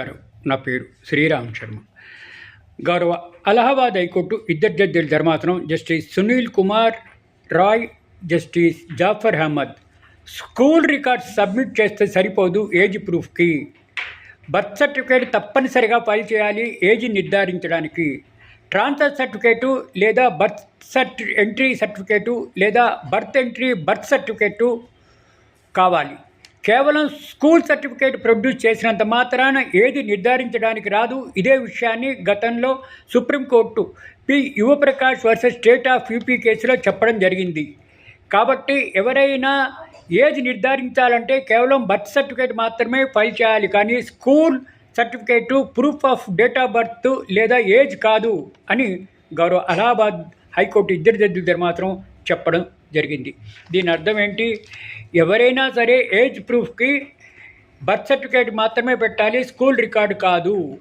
నమస్కారం. నా పేరు శ్రీరామ్ శర్మ. గౌరవ అలహాబాద్ హైకోర్టు ఇద్దరు జడ్జిల ధర్మాసనం justice Sunil Kumar Rai justice Jafar Ahmed. School records submit చేస్తే సరిపోదు ఏజ్ ప్రూఫ్కి. బర్త్ సర్టిఫికేట్ తప్పనిసరిగా ఫైల్ చేయాలి ఏజ్ నిర్ధారించడానికి. ట్రాన్స్ఫర్ సర్టిఫికేటు లేదా బర్త్ సర్టి ఎంట్రీ సర్టిఫికేటు లేదా బర్త్ ఎంట్రీ బర్త్ సర్టిఫికేటు కావాలి. కేవలం స్కూల్ సర్టిఫికేట్ ప్రొడ్యూస్ చేసినంత మాత్రాన ఏది నిర్ధారించడానికి రాదు. ఇదే విషయాన్ని గతంలో supreme court P. Yuvaprakash versus state of UP కేసులో చెప్పడం జరిగింది. కాబట్టి ఎవరైనా ఏజ్ నిర్ధారించాలంటే కేవలం బర్త్ సర్టిఫికేట్ మాత్రమే ఫైల్ చేయాలి. కానీ school certificate proof of date of birth లేదా ఏజ్ కాదు అని గౌరవ అలహాబాద్ హైకోర్టు ఇద్దరు జడ్జిల మాత్రం చెప్పడం జరిగింది. దీని అర్థం ఏంటి? ఎవరైనా సరే ఏజ్ ప్రూఫ్కి బర్త్ సర్టిఫికేట్ మాత్రమే పెట్టాలి స్కూల్ రికార్డు కాదు.